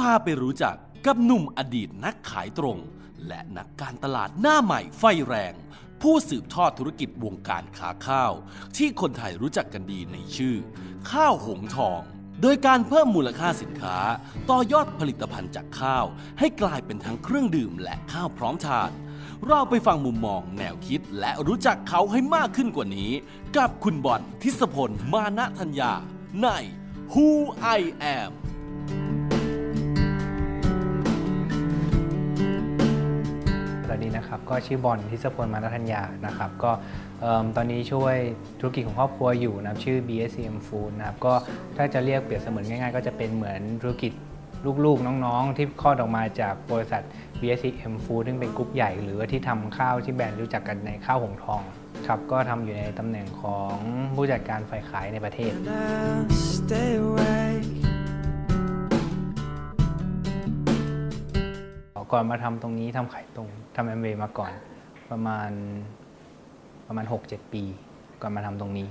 พาไปรู้จักกับหนุ่มอดีตนักขายตรง และนักการตลาดหน้าใหม่ไฟแรง ผู้สืบทอดธุรกิจวงการค้าข้าว ที่คนไทยรู้จักกันดีในชื่อ ข้าวหงทอง โดยการเพิ่มมูลค่าสินค้า ต่อยอดผลิตภัณฑ์จากข้าว ให้กลายเป็นทั้งเครื่องดื่มและข้าวพร้อมทานเราไปฟังมุมมองแนวคิดและรู้จักเขาให้มากขึ้นกว่านี้ กับคุณบอลทิศพลมานะธัญญาใน Who I Am นะครับก็ชื่อบอลทิศพลมานัทัญญานะครับก็ตอนนี้ช่วยธุรกิจของครอบครัวอยู่นะครับชื่อ BSCM Food นะครับก็ถ้าจะเรียกเปรียบเสมือนง่ายๆ ก็จะเป็นเหมือนธุรกิจลูกๆ น้องๆ ที่คลอดออกมาจากบริษัท BSCM Food ซึ่งเป็นกรุ๊ปใหญ่หรือว่าที่ทำข้าวที่แบรนด์รู้จักกันในข้าวหงทองครับก็ทำอยู่ในตำแหน่งของผู้จัดการฝ่ายขายในประเทศ ก่อนมาทำตรงนี้ทำขายตรงทำแอมเวย์มาก่อน ประมาณประมาณ 6-7 ปี ก่อนมาทำตรงนี้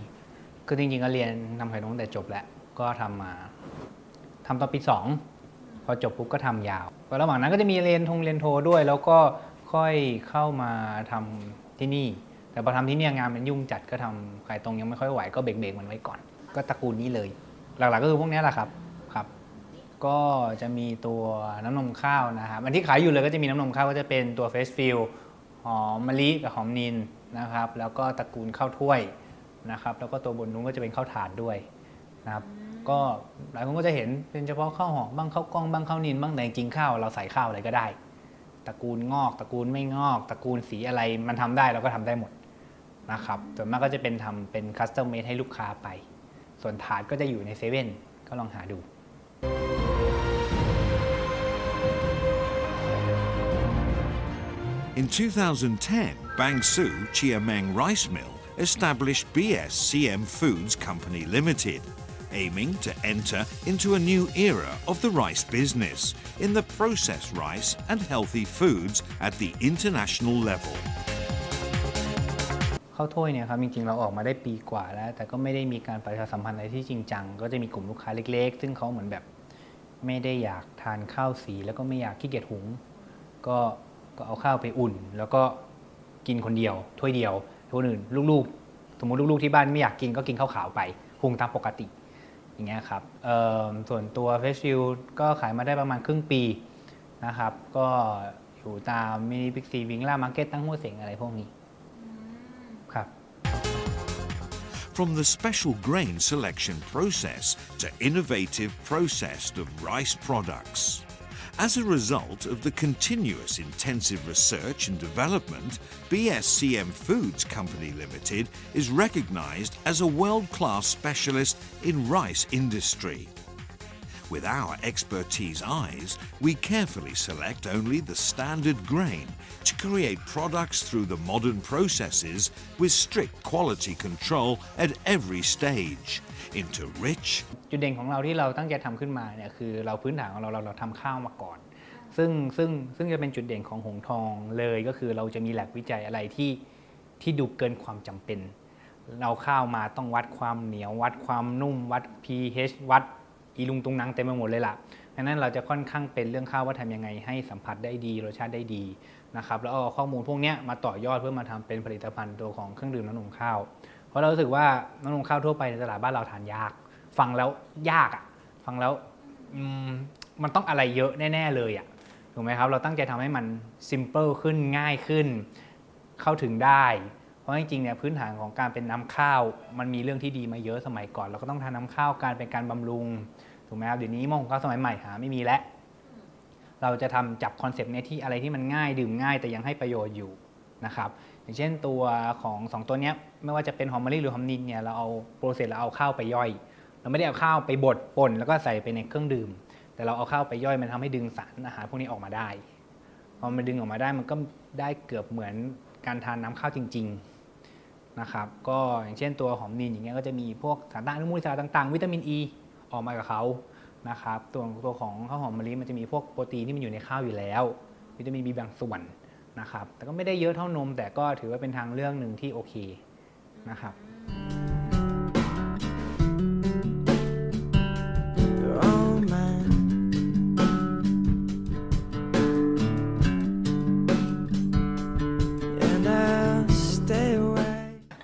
คือจริงๆก็เรียนทำขายตรงแต่จบแล้วก็ทำมาทำตอนปี 2 พอจบปุ๊บก็ทำยาวก็ระหว่างนั้นก็จะมีเรียนทงเรียนโทด้วย แล้วก็ค่อยเข้ามาทำที่นี่ แต่พอทำที่นี่งานมันยุ่งจัดก็ทำขายตรงยังไม่ค่อยไหวก็เบรกๆมันไว้ก่อน ก็ตระกูลนี้เลย หลักๆก็คือพวกนี้แหละครับ ก็จะมีตัวน้ำนมข้าวนะครับอันที่ขายอยู่เลยก็จะมีน้ำนมข้าวก็จะเป็นตัวเฟสฟิลหอมมะลิกับหอมนินนะครับแล้วก็ตระกูลข้าวถ้วยนะครับแล้วก็ตัวบนนู้นก็จะเป็นข้าวถาดด้วยนะครับก็หลายคนก็จะเห็นเป็นเฉพาะข้าวหอมบ้างข้าวกล้องบ้างข้าวนินบ้างแต่จริงๆข้าวเราใส่ข้าวอะไรก็ได้ ตระกูลงอก ตระกูลไม่งอก ตระกูลสีอะไรมันทำได้เราก็ทำได้หมดนะครับส่วนมากก็จะเป็นทำเป็นคัสตอมเมดให้ลูกค้าไป ส่วนถาดก็จะอยู่ในเซเว่นก็ลองหาดู In 2010, Bang Sue Chiameng Rice Mill established BSCM Foods Company Limited, aiming to enter into a new era of the rice business in the processed rice and healthy foods at the international level. ข้าวถ้วยเนี่ยครับจริงๆเราออกมาได้ปีกว่าแล้ว แต่ก็ไม่ได้มีการประชาสัมพันธ์อะไรที่จริงจัง ก็จะมีกลุ่มลูกค้าเล็กๆ ซึ่งเขาเหมือนแบบ ไม่ได้อยากทานข้าวสี แล้วก็ไม่อยากขี้เกียจหุง ก็ ก็เอาข้าวไปอุ่น แล้วก็กินคนเดียว ถ้วยเดียวคนอื่นลูกๆ สมมติลูกๆที่บ้านไม่อยากกินก็กินข้าวขาวไปหุงตามปกติ อย่างเงี้ยครับส่วนตัวเฟสชิลก็ขายมาได้ประมาณครึ่งปีนะครับ ก็อยู่ตามมินิพิกซีวิงล่ามาร์เก็ตตั้งหัวเสียงอะไรพวกนี้ครับ From the special grain selection process to innovative processed of rice products. As a result of the continuous intensive research and development, BSCM Foods Company Limited is recognized as a world-class specialist in rice industry. With our expertise eyes, we carefully select only the standard grain to create products through the modern processes with strict quality control at every stage into rich, จุดเด่นของเราที่เราตั้งใจทำขึ้นมาเนี่ยคือเราพื้นฐานของเราเราเราทำข้าวมาก่อน ซึ่งซึ่งซึ่งจะเป็นจุดเด่นของหงทองเลยก็คือเราจะมีแหลบวิจัยอะไรที่ที่ดูเกินความจำเป็น เราข้าวมาต้องวัดความเหนียววัดความนุ่ม วัด pH วัดอีลุงตุงนังเต็มไปหมดเลยล่ะดังนั้นเราจะค่อนข้างเป็นเรื่องข้าวว่าทำยังไงให้สัมผัสได้ดีรสชาติได้ดีนะครับแล้วเอาข้อมูลพวกนี้มาต่อยอดเพื่อมาทำเป็นผลิตภัณฑ์ตัวของเครื่องดื่มน้ำนมข้าว เพราะเรารู้สึกว่าน้ำนมข้าวทั่วไปในตลาดบ้านเราทานยาก ฟังแล้วยากอะ่ะฟังแล้วมมันต้องอะไรเยอะแน่ ๆ เลยอะ่ะถูกไหมครับ เราตั้งใจทำให้มัน simple ขึ้นง่ายขึ้น เข้าถึงได้ เพราะจริงๆเนี่ยพื้นฐานของการเป็นน้ำข้าว มันมีเรื่องที่ดีมาเยอะสมัยก่อน เราก็ต้องทานน้ำข้าวการเป็นการบำรุงถูกไหมครับเดี๋ยวนี้มองข้าวสมัยใหม่หาไม่มีแล้วเราจะทำจับคอนเซปต์เนี้ยที่อะไรที่มันง่ายดื่มง่ายแต่ยังให้ประโยชน์อยู่นะครับอย่างเช่นตัวของสองตัวเนี้ยไม่ว่าจะเป็นหอมมะลิหรือหอมนินเนี่ยเราเอาโปรเซสเราเอาข้าวไปย่อย เราไม่ได้เอาข้าวไปบดป่นแล้วก็ใส่ไปในเครื่องดื่ม แต่เราเอาข้าวไปย่อยมันทำให้ดึงสารอาหารพวกนี้ออกมาได้พอมันดึงออกมาได้มันก็ได้เกือบเหมือนการทานน้ำข้าวจริง ๆนะครับ ก็อย่างเช่นตัวหอมนินอย่างเงี้ยก็จะมีพวกสารต้านอนุมูลอิสระต่างๆ วิตามินอ e ีออกมากับเขานะครับ ตัวตัวของข้าวหอมมะลิมันจะมีพวกโปรตีนที่มันอยู่ในข้าวอยู่แล้ว วิตามินบีบางส่วนนะครับ แต่ก็ไม่ได้เยอะเท่านม แต่ก็ถือว่าเป็นทางเลือกหนึ่งที่โอเคนะครับ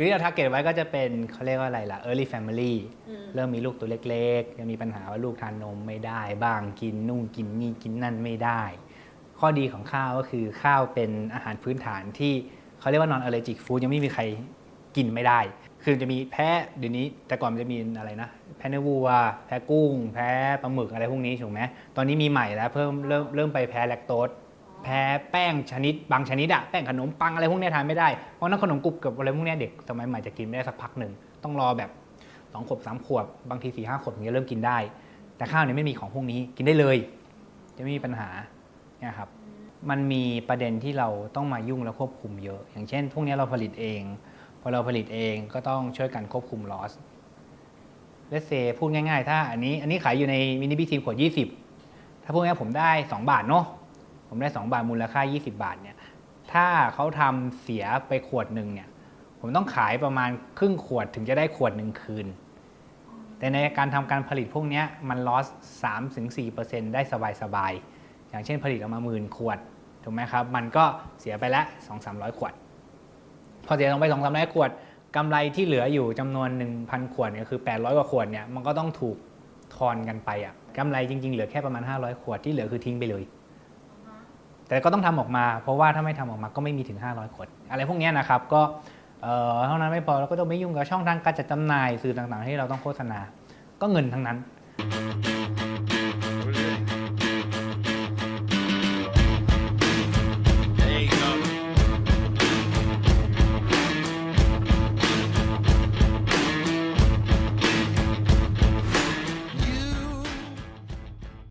คือที่เราทาร์เก็ตไว้ก็จะเป็นเขาเรียกว่าอะไรล่ะ early family เริ่มมีลูกตัวเล็กๆยังมีปัญหาว่าลูกทานนมไม่ได้บ้างกินนู่นกินนี่กินนั่นไม่ได้ ข้อดีของข้าวก็คือข้าวเป็นอาหารพื้นฐานที่เขาเรียกว่า non allergic food ยังไม่มีใครกินไม่ได้ คือจะมีแพ้เดี๋ยวนี้แต่ก่อนมันจะมีอะไรนะ แพ้เนื้อวัว แพ้กุ้ง แพ้ปลาหมึกอะไรพวกนี้ถูกไหมตอนนี้มีใหม่แล้วเพิ่มเริ่มเริ่มไปแพ้แลคโตส แพ้แป้งชนิดบางชนิดอะแป้งขนมปังอะไรพวกนี้ทานไม่ได้ เพราะนั้นขนมกรุบกับอะไรพวกนี้เด็กสมัยใหม่จะกินไม่ได้สักพักหนึ่ง ต้องรอแบบสองขวบสามขวบบางทีสี่ห้าขวบถึงจะเริ่มกินได้ แต่ข้าวเนี่ยไม่มีของพวกนี้กินได้เลย จะไม่มีปัญหาเนี่ยครับมันมีประเด็นที่เราต้องมายุ่งและควบคุมเยอะ อย่างเช่น พวกนี้เราผลิตเองพอเราผลิตเองก็ต้องช่วยกันควบคุมลอสเลสเซพูดง่ายๆ ถ้าอันนี้อันนี้ขายอยู่ในมินิบิซีขวด20 ถ้าพูดง่ายผมได้ 2 บาทเนาะ ผมได้ 2 บาทมูลค่า 20 บาทเนี่ยถ้าเขาทำเสียไปขวดหนึ่งเนี่ยผมต้องขายประมาณครึ่งขวดถึงจะได้ขวดหนึ่งคืน แต่ในการทำการผลิตพวกนี้มันลอส3-4%ได้สบายๆ อย่างเช่นผลิตออกมาหมื่นขวดถูกไหมครับ มันก็เสียไปละ 2-300 ขวด พอเสียลงไป 2-300 ขวดกำไรที่เหลืออยู่จำนวน 1,000 ขวดเนี่ยคือ 800 กว่าขวดเนี่ยมันก็ต้องถูกทอนกันไปอะกำไรจริง ๆ เหลือแค่ประมาณ 500 ขวดที่เหลือคือทิ้งไปเลย แต่ก็ต้องทำออกมา เพราะว่าถ้าไม่ทำออกมาก็ไม่มีถึง 500 คน อะไรพวกนี้นะครับก็เอ่อเท่านั้นไม่พอเราก็ต้องไม่ยุ่งกับช่องทางการจัดจำหน่ายสื่อต่างๆ ที่เราต้องโฆษณา ก็เงินทั้งนั้น